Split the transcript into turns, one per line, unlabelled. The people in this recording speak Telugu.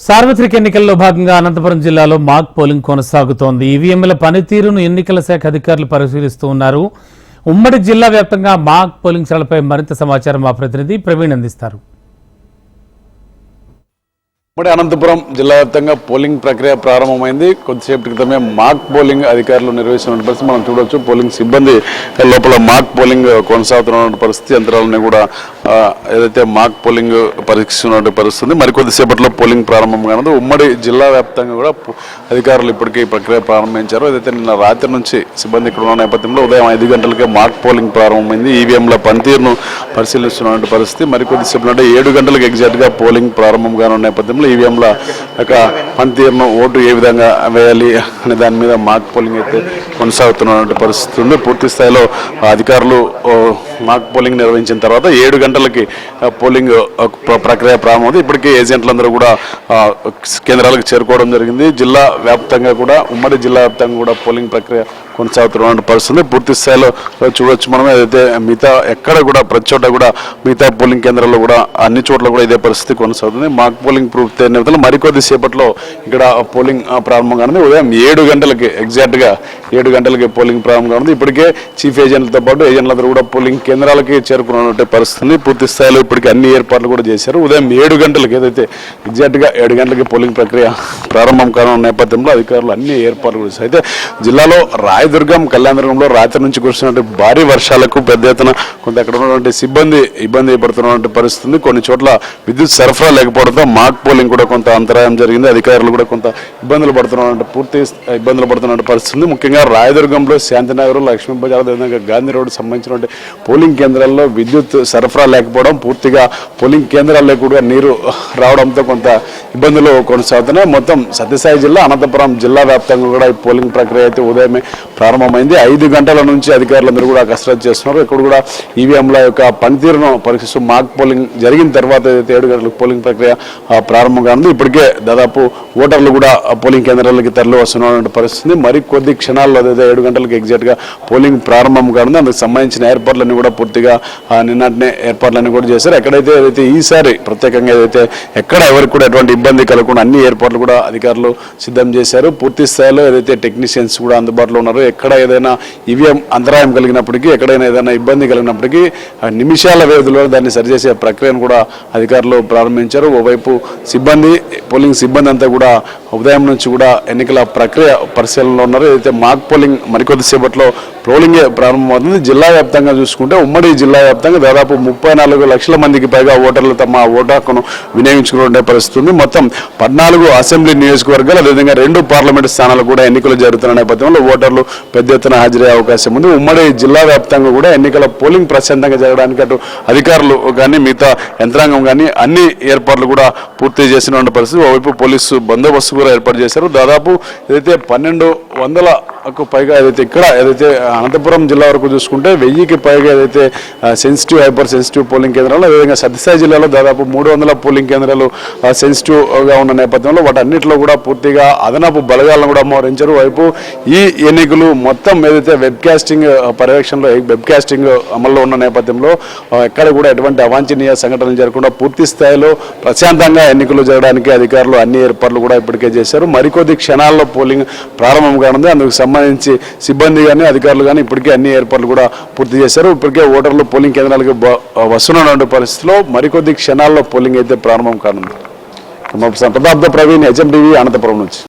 సార్వత్రిక ఎన్నికల్లో భాగంగా అనంతపురం జిల్లాలో మాక్ పోలింగ్ కొనసాగుతోంది. ఈవీఎంల పనితీరును ఎన్నికల శాఖ అధికారులు పరిశీలిస్తూ ఉన్నారు. ఉమ్మడి జిల్లా వ్యాప్తంగా మాక్ పోలింగ్ శాలపై మరింత సమాచారం మా ప్రతినిధి ప్రవీణ్ అందిస్తారు.
ఉమ్మడి అనంతపురం జిల్లా వ్యాప్తంగా పోలింగ్ ప్రక్రియ ప్రారంభమైంది. కొద్దిసేపటి క్రితమే మాక్ పోలింగ్ అధికారులు నిర్వహిస్తున్న పరిస్థితి మనం చూడవచ్చు పోలింగ్ సిబ్బంది లోపల మాక్ పోలింగ్ కొనసాగుతున్న పరిస్థితి యంత్రాలని కూడా ఏదైతే మాక్ పోలింగ్ పరీక్షిస్తున్న పరిస్థితి మరికొద్దిసేపట్లో పోలింగ్ ప్రారంభం కానుంది. ఉమ్మడి జిల్లా వ్యాప్తంగా కూడా అధికారులు ఇప్పటికీ ఈ ప్రక్రియ ప్రారంభించారు. ఏదైతే నిన్న రాత్రి నుంచి సిబ్బంది ఇక్కడ ఉన్న నేపథ్యంలో ఉదయం ఐదు గంటలకే మాక్ పోలింగ్ ప్రారంభమైంది. ఈవీఎంల పనితీరును పరిశీలిస్తున్న పరిస్థితి. మరికొద్దిసేపు అంటే ఏడు గంటలకు ఎగ్జాక్ట్గా పోలింగ్ ప్రారంభం కానున్న నేపథ్యంలో ఈవీఎంల యొక్క పనితీరును ఓటు ఏ విధంగా వేయాలి అనే దాని మీద మాక్ పోలింగ్ అయితే కొనసాగుతున్నటువంటి పరిస్థితి ఉంది. పూర్తి స్థాయిలో అధికారులు మాక్ పోలింగ్ నిర్వహించిన తర్వాత ఏడు గంటలకి పోలింగ్ ప్ర- ప్రక్రియ ప్రారంభమైంది ఇప్పటికే ఏజెంట్లందరూ కూడా కేంద్రాలకు చేరుకోవడం జరిగింది. జిల్లా వ్యాప్తంగా కూడా ఉమ్మడి జిల్లా వ్యాప్తంగా కూడా పోలింగ్ ప్రక్రియ కొనసాగుతున్న పరిస్థితుంది. పూర్తి స్థాయిలో చూడొచ్చు మనం ఏదైతే మిగతా ఎక్కడ కూడా ప్రతి చోట కూడా మిగతా పోలింగ్ కేంద్రాల్లో కూడా అన్ని చోట్ల కూడా ఇదే పరిస్థితి కొనసాగుతుంది. మాక్ పోలింగ్ పూర్తి అయిన విధంగా మరికొద్ది సేపట్లో ఇక్కడ పోలింగ్ ప్రారంభం కానుంది. ఉదయం ఏడు గంటలకి ఎగ్జాక్ట్గా ఏడు గంటలకి పోలింగ్ ప్రారంభం కానుంది. ఇప్పటికే చీఫ్ ఏజెంట్లతో పాటు ఏజెంట్లందరూ కూడా పోలింగ్ కేంద్రాలకి చేరుకున్నటువంటి పరిస్థితి పూర్తి స్థాయిలో ఇప్పటికి అన్ని ఏర్పాట్లు కూడా చేశారు. ఉదయం ఏడు గంటలకి ఏదైతే ఎగ్జాక్ట్గా ఏడు గంటలకి పోలింగ్ ప్రక్రియ ప్రారంభం కానున్న నేపథ్యంలో అధికారులు అన్ని ఏర్పాట్లు చేశారు అయితే జిల్లాలో రాయదుర్గం కళ్యాణదుర్గంలో రాత్రి నుంచి కురిసినటువంటి భారీ వర్షాలకు పెద్ద ఎత్తున కొంత అక్కడ ఉన్నటువంటి సిబ్బంది ఇబ్బంది పడుతున్నటువంటి పరిస్థితి ఉంది. కొన్ని చోట్ల విద్యుత్ సరఫరా లేకపోవడంతో మాక్ పోలింగ్ కూడా కొంత అంతరాయం జరిగింది అధికారులు కూడా కొంత ఇబ్బందులు పడుతున్నటువంటి పూర్తి ఇబ్బందులు పడుతున్నటువంటి పరిస్థితి ఉంది. ముఖ్యంగా రాయదుర్గంలో శాంతినగర్ లక్ష్మీ బజార్ అదేవిధంగా గాంధీ రోడ్ సంబంధించినటువంటి పోలింగ్ కేంద్రాల్లో విద్యుత్ సరఫరా లేకపోవడం పూర్తిగా పోలింగ్ కేంద్రాల్లో కూడా నీరు రావడంతో కొంత ఇబ్బందులు కొనసాగుతున్నాయి మొత్తం సత్యసాయి జిల్లా అనంతపురం జిల్లా వ్యాప్తంగా కూడా ఈ పోలింగ్ ప్రక్రియ అయితే ఉదయమే ప్రారంభమైంది. ఐదు గంటల నుంచి అధికారులందరూ కూడా కసరత్తు చేస్తున్నారు. ఇక్కడ కూడా ఈవీఎంల యొక్క పనితీరును పరీక్షిస్తూ మాక్ పోలింగ్ జరిగిన తర్వాత ఏదైతే ఏడు గంటలకు పోలింగ్ ప్రక్రియ ప్రారంభం కానుంది ఇప్పటికే దాదాపు ఓటర్లు కూడా పోలింగ్ కేంద్రాలకి తరలి వస్తున్నటువంటి పరిస్థితి. మరి కొద్ది క్షణాల్లో అదైతే ఏడు గంటలకు ఎగ్జాక్ట్గా పోలింగ్ ప్రారంభం కానుంది అందుకు సంబంధించిన ఏర్పాట్లన్నీ కూడా పూర్తిగా నిన్నటినే ఏర్పాట్లన్నీ కూడా చేశారు. ఎక్కడైతే ఏదైతే ఈసారి ప్రత్యేకంగా ఏదైతే ఎక్కడ ఎవరికి కూడా ఎటువంటి ఇబ్బంది కలగకుండా అన్ని ఏర్పాట్లు కూడా అధికారులు సిద్ధం చేశారు. పూర్తి స్థాయిలో ఏదైతే టెక్నీషియన్స్ కూడా అందుబాటులో ఉన్నారో ఎక్కడ ఏదైనా ఈవీఎం అంతరాయం కలిగినప్పటికీ ఎక్కడైనా ఏదైనా ఇబ్బంది కలిగినప్పటికీ ఆ నిమిషాల వ్యవధిలో దాన్ని సరిచేసే ప్రక్రియను కూడా అధికారులు ప్రారంభించారు. ఓవైపు సిబ్బంది పోలింగ్ సిబ్బంది అంతా కూడా ఉదయం నుంచి కూడా ఎన్నికల ప్రక్రియ పరిశీలనలో ఉన్నారు. ఏదైతే మాక్ పోలింగ్ మరికొద్దిసేపట్లో పోలింగే ప్రారంభమవుతుంది. జిల్లా వ్యాప్తంగా చూసుకుంటే ఉమ్మడి జిల్లా వ్యాప్తంగా దాదాపు ముప్పై నాలుగు లక్షల మందికి పైగా ఓటర్లు తమ ఓటు హక్కును వినియోగించుకునే పరిస్థితి ఉంది మొత్తం పద్నాలుగు అసెంబ్లీ నియోజకవర్గాలు అదేవిధంగా రెండు పార్లమెంటు స్థానాలు కూడా ఎన్నికలు జరుగుతున్న నేపథ్యంలో ఓటర్లు పెద్ద ఎత్తున హాజరయ్యే అవకాశం ఉంది. ఉమ్మడి జిల్లా వ్యాప్తంగా కూడా ఎన్నికల పోలింగ్ ప్రశాంతంగా జరగడానికి అటు అధికారులు కానీ మిగతా యంత్రాంగం కానీ అన్ని ఏర్పాట్లు కూడా పూర్తి చేసిన పరిస్థితి. ఓవైపు పోలీసు బందోబస్తు కూడా ఏర్పాటు చేశారు. దాదాపు ఏదైతే పన్నెండు వందల కు పైగా ఏదైతే ఇక్కడ ఏదైతే అనంతపురం జిల్లా వరకు చూసుకుంటే వెయ్యికి పైగా ఏదైతే సెన్సిటివ్ హైపర్ సెన్సిటివ్ పోలింగ్ కేంద్రాలు అదేవిధంగా సత్యసాయి జిల్లాలో దాదాపు మూడు వందల పోలింగ్ కేంద్రాలు సెన్సిటివ్గా ఉన్న నేపథ్యంలో వాటన్నిటిలో కూడా పూర్తిగా అదనపు బలగాలను కూడా మోహరించారు వైపు ఈ ఎన్నికలు మొత్తం ఏదైతే వెబ్ కాస్టింగ్ పర్యవేక్షణలో వెబ్ కాస్టింగ్ అమల్లో ఉన్న నేపథ్యంలో ఎక్కడ కూడా ఎటువంటి అవాంఛనీయ సంఘటనలు జరగకుండా పూర్తి స్థాయిలో ప్రశాంతంగా ఎన్నికలు జరగడానికి అధికారులు అన్ని ఏర్పాట్లు కూడా ఇప్పటికే చేశారు. మరికొద్ది క్షణాల్లో పోలింగ్ ప్రారంభం కానుంది. అందుకు సంబంధించి సిబ్బంది కానీ అధికారులు కానీ ఇప్పటికే అన్ని ఏర్పాట్లు కూడా పూర్తి చేశారు. ఇప్పటికే ఓటర్లు పోలింగ్ కేంద్రాలకు వస్తున్నటువంటి పరిస్థితిలో మరికొద్ది క్షణాల్లో పోలింగ్ అయితే ప్రారంభం కానుంది. ప్రతాప్ ప్రవీణ్ హెచ్ఎం టీవీ అనంతపురం నుంచి.